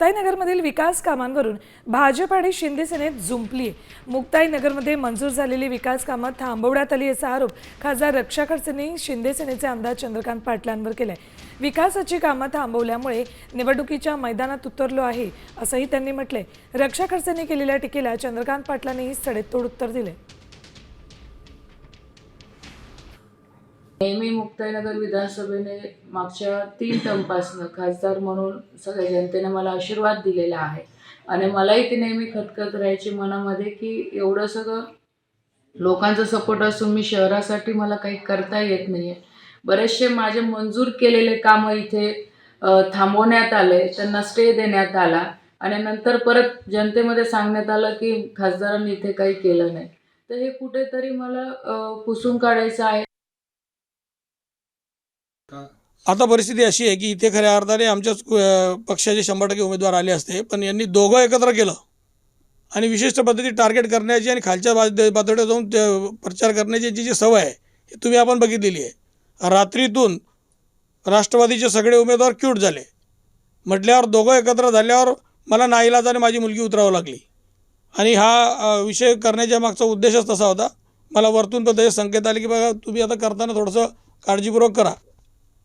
मुक्ताईनगरमधील विकास कामांवरून भाजप आणि शिंदे सेनेत जुंपली. मुक्ताईनगरमध्ये मंजूर झालेली विकास कामं थांबवण्यात आली असा आरोप खासदार रक्षा खडसेंनी शिंदे सेनेचे आमदार चंद्रकांत पाटलांवर केलाय. विकासाची कामं थांबवल्यामुळे निवडणुकीच्या मैदानात उतरलो आहे असंही त्यांनी म्हटलंय. रक्षा खडसेंनी केलेल्या टीकेला चंद्रकांत पाटलांनीही सडेतोड उत्तर दिले नेहमी मुक्ताईनगर विधानसभेने मागच्या तीन टर्मपासनं खासदार म्हणून सगळ्या जनतेने मला आशीर्वाद दिलेला आहे. आणि मलाही ती नेहमी खतखत राहायची मनामध्ये की एवढं सगळं लोकांचा सपोर्ट असून मी शहरासाठी मला काही करता येत नाही आहे बरेचसे माझे मंजूर केलेले कामं इथे थांबवण्यात आले त्यांना स्टे देण्यात आला. आणि नंतर परत जनतेमध्ये सांगण्यात आलं की खासदारांनी इथे काही केलं नाही. तर हे कुठेतरी मला पुसून काढायचं आहे. आता परिस्थिती अशी आहे की इथे खऱ्या अर्थाने आमच्याच पक्षाचे शंभर टक्के उमेदवार आले असते पण यांनी दोघं एकत्र केलं. आणि विशिष्ट पद्धती टार्गेट करण्याची आणि खालच्या पातळीवर जाऊन ते प्रचार करण्याची जी जी सवय आहे ही तुम्ही आपण बघितलेली आहे. रात्रीतून राष्ट्रवादीचे सगळे उमेदवार क्यूट झाले. म्हटल्यावर दोघं एकत्र झाल्यावर मला नाईलाजाने माझी मुलगी उतरावं लागली. आणि हा विषय करण्याच्या मागचा उद्देशच तसा होता. मला वरतून पण त्याचे संकेत आले की बघा तुम्ही आता करताना थोडंसं काळजीपूर्वक करा.